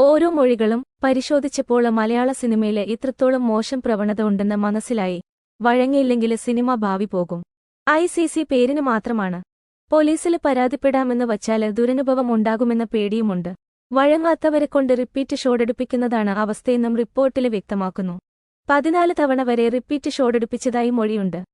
ഓരോ മൊഴികളും പരിശോധിച്ചപ്പോൾ മലയാള സിനിമയിലെ ഇത്രത്തോളം മോശം പ്രവണത ഉണ്ടെന്ന് മനസ്സിലായി. വഴങ്ങിയില്ലെങ്കിൽ സിനിമ ഭാവി പോകും. ഐ സി സി പേരിന് മാത്രമാണ്. പോലീസിൽ പരാതിപ്പെടാമെന്ന് വച്ചാൽ ദുരനുഭവം ഉണ്ടാകുമെന്ന പേടിയുമുണ്ട്. വഴങ്ങാത്തവരെ കൊണ്ട് റിപ്പീറ്റ് ഷോടെടുപ്പിക്കുന്നതാണ് അവസ്ഥയെന്നും റിപ്പോർട്ടിൽ വ്യക്തമാക്കുന്നു. പതിനാല് തവണ വരെ റിപ്പീറ്റ് ഷോടെടുപ്പിച്ചതായി മൊഴിയുണ്ട്.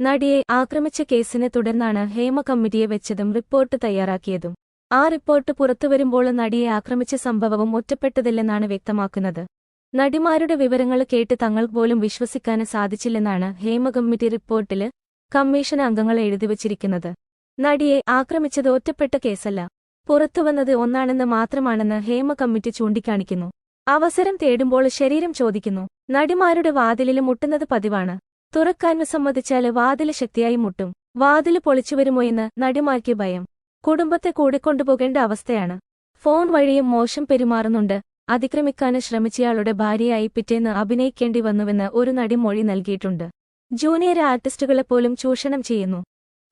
നടിയെ ആക്രമിച്ച കേസിനെ തുടർന്നാണ് ഹേമ കമ്മിറ്റിയെ വെച്ചതും റിപ്പോർട്ട് തയ്യാറാക്കിയതും. ആ റിപ്പോർട്ട് പുറത്തുവരുമ്പോൾ നടിയെ ആക്രമിച്ച സംഭവവും ഒറ്റപ്പെട്ടതില്ലെന്നാണ് വ്യക്തമാക്കുന്നത്. നടിമാരുടെ വിവരങ്ങൾ കേട്ട് തങ്ങൾ പോലും വിശ്വസിക്കാൻ സാധിച്ചില്ലെന്നാണ് ഹേമ കമ്മിറ്റി റിപ്പോർട്ടിൽ കമ്മീഷൻ അംഗങ്ങൾ എഴുതിവച്ചിരിക്കുന്നത് നടിയെ ആക്രമിച്ചത് ഒറ്റപ്പെട്ട കേസല്ല. പുറത്തുവന്നത് ഒന്നാണെന്ന് മാത്രമാണെന്ന് ഹേമ കമ്മിറ്റി ചൂണ്ടിക്കാണിക്കുന്നു. അവസരം തേടുമ്പോൾ ശരീരം ചോദിക്കുന്നു നടിമാരുടെ വാതിലിൽ മുട്ടുന്നത് പതിവാണ്. തുറക്കാൻ സമ്മതിച്ചാൽ വാതിൽ ശക്തിയായി മുട്ടും. വാതിൽ പൊളിച്ചുവരുമോ എന്ന് നടിമാർക്ക് ഭയം. കുടുംബത്തെ കൂടിക്കൊണ്ടുപോകേണ്ട അവസ്ഥയാണ്. ഫോൺ വഴിയും മോശം പെരുമാറുന്നുണ്ട്. അതിക്രമിക്കാന് ശ്രമിച്ചയാളുടെ ഭാര്യയായി പിറ്റേന്ന് അഭിനയിക്കേണ്ടി വന്നുവെന്ന് ഒരു നടി മൊഴി നൽകിയിട്ടുണ്ട്. ജൂനിയർ ആർട്ടിസ്റ്റുകളെപ്പോലും ചൂഷണം ചെയ്യുന്നു.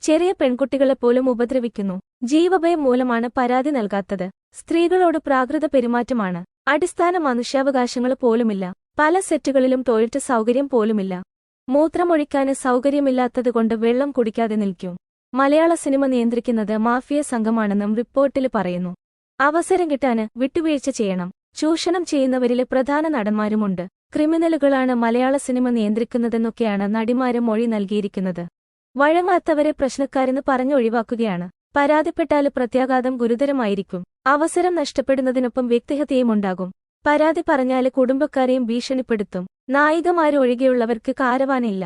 ചെറിയ പെൺകുട്ടികളെപ്പോലും ഉപദ്രവിക്കുന്നു. ജീവഭയം മൂലമാണ് പരാതി നൽകാത്തത്. സ്ത്രീകളോട് പ്രാകൃത പെരുമാറ്റമാണ്. അടിസ്ഥാന മനുഷ്യാവകാശങ്ങൾ പോലുമില്ല. പല സെറ്റുകളിലും ടോയ്ലറ്റ് സൗകര്യം പോലുമില്ല. മൂത്രമൊഴിക്കാന് സൗകര്യമില്ലാത്തതുകൊണ്ട് വെള്ളം കുടിക്കാതെ നിൽക്കും. മലയാള സിനിമ നിയന്ത്രിക്കുന്നത് മാഫിയ സംഘമാണെന്നും റിപ്പോർട്ടിൽ പറയുന്നു. അവസരം കിട്ടാന് വിട്ടുവീഴ്ച ചെയ്യണം. ചൂഷണം ചെയ്യുന്നവരിലെ പ്രധാന നടന്മാരുമുണ്ട്. ക്രിമിനലുകളാണ് മലയാള സിനിമ നിയന്ത്രിക്കുന്നതെന്നൊക്കെയാണ് നടിമാര് മൊഴി നൽകിയിരിക്കുന്നത്. വഴങ്ങാത്തവരെ പ്രശ്നക്കാരെന്ന് പറഞ്ഞൊഴിവാക്കുകയാണ്. പരാതിപ്പെട്ടാൽ പ്രത്യാഘാതം ഗുരുതരമായിരിക്കും. അവസരം നഷ്ടപ്പെടുന്നതിനൊപ്പം വ്യക്തിഹത്യയുമുണ്ടാകും. പരാതി പറഞ്ഞാൽ കുടുംബക്കാരെയും ഭീഷണിപ്പെടുത്തും. നായികമാരൊഴികെയുള്ളവർക്ക് കാരവാനില്ല.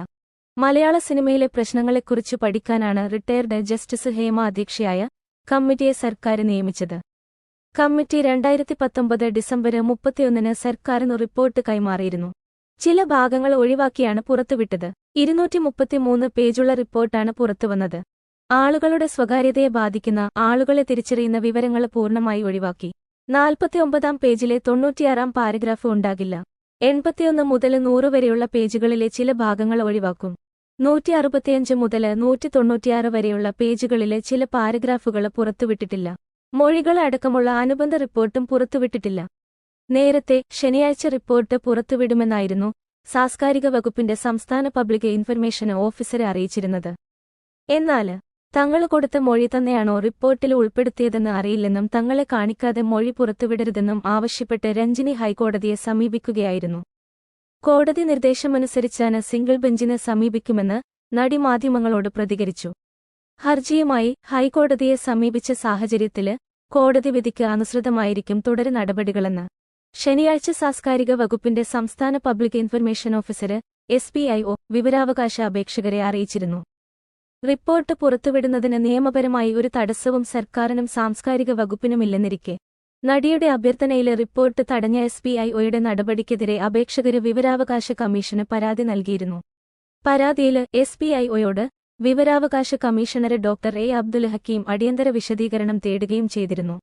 മലയാള സിനിമയിലെ പ്രശ്നങ്ങളെക്കുറിച്ച് പഠിക്കാനാണ് റിട്ടയർഡ് ജസ്റ്റിസ് ഹേമ അധ്യക്ഷയായ കമ്മിറ്റിയെ സർക്കാർ നിയമിച്ചത്. കമ്മിറ്റി രണ്ടായിരത്തി പത്തൊമ്പത് ഡിസംബർ മുപ്പത്തിയൊന്നിന് സർക്കാരിന് റിപ്പോർട്ട് കൈമാറിയിരുന്നു. ചില ഭാഗങ്ങൾ ഒഴിവാക്കിയാണ് പുറത്തുവിട്ടത്. ഇരുന്നൂറ്റി മുപ്പത്തിമൂന്ന് പേജുള്ള റിപ്പോർട്ടാണ് പുറത്തുവന്നത്. ആളുകളുടെ സ്വകാര്യതയെ ബാധിക്കുന്ന ആളുകളെ തിരിച്ചറിയുന്ന വിവരങ്ങൾ പൂർണമായി ഒഴിവാക്കി. നാൽപ്പത്തിയൊമ്പതാം പേജിലെ തൊണ്ണൂറ്റിയാറാം പാരഗ്രാഫ് ഉണ്ടാകില്ല. എൺപത്തിയൊന്ന് മുതൽ നൂറ് വരെയുള്ള പേജുകളിലെ ചില ഭാഗങ്ങൾ ഒഴിവാക്കും. നൂറ്റി അറുപത്തിയഞ്ച് മുതൽ നൂറ്റി തൊണ്ണൂറ്റിയാറ് വരെയുള്ള പേജുകളിലെ ചില പാരഗ്രാഫുകൾ പുറത്തുവിട്ടിട്ടില്ല. മൊഴികൾ അടക്കമുള്ള അനുബന്ധ റിപ്പോർട്ടും പുറത്തുവിട്ടിട്ടില്ല. നേരത്തെ ശനിയാഴ്ച റിപ്പോർട്ട് പുറത്തുവിടുമെന്നായിരുന്നു സാംസ്കാരിക വകുപ്പിന്റെ സംസ്ഥാന പബ്ലിക് ഇൻഫർമേഷൻ ഓഫീസറെ അറിയിച്ചിരുന്നത്. എന്നാൽ തങ്ങൾ കൊടുത്ത മൊഴി തന്നെയാണോ റിപ്പോർട്ടിൽ ഉൾപ്പെടുത്തിയതെന്ന് അറിയില്ലെന്നും തങ്ങളെ കാണിക്കാതെ മൊഴി പുറത്തുവിടരുതെന്നും ആവശ്യപ്പെട്ട് രഞ്ജിനി ഹൈക്കോടതിയെ സമീപിക്കുകയായിരുന്നു. കോടതി നിർദ്ദേശമനുസരിച്ചാണ് സിംഗിൾ ബെഞ്ചിനെ സമീപിക്കുമെന്ന് നടി മാധ്യമങ്ങളോട് പ്രതികരിച്ചു. ഹർജിയുമായി ഹൈക്കോടതിയെ സമീപിച്ച സാഹചര്യത്തിൽ കോടതി വിധിക്ക് അനുസൃതമായിരിക്കും തുടർ നടപടികളെന്ന്. ശനിയാഴ്ച സാംസ്കാരിക വകുപ്പിന്റെ സംസ്ഥാന public information officer S P I O വിവരാവകാശ അപേക്ഷകരെ അറിയിച്ചിരുന്നു. റിപ്പോർട്ട് പുറത്തുവിടുന്നതിന് നിയമപരമായി ഒരു തടസ്സവും സർക്കാരിനും സാംസ്കാരിക വകുപ്പിനുമില്ലെന്നിരിക്കെ. നടിയുടെ അഭ്യർത്ഥനയിലെ റിപ്പോർട്ട് തടഞ്ഞ എസ് പി ഐ ഒയുടെ നടപടിക്കെതിരെ അപേക്ഷകര് വിവരാവകാശ കമ്മീഷന് പരാതി നൽകിയിരുന്നു. പരാതിയിൽ എസ് പി ഐ ഒയോട് വിവരാവകാശ commissioner doctor A Abdul Hakeem അടിയന്തര വിശദീകരണം തേടുകയും ചെയ്തിരുന്നു.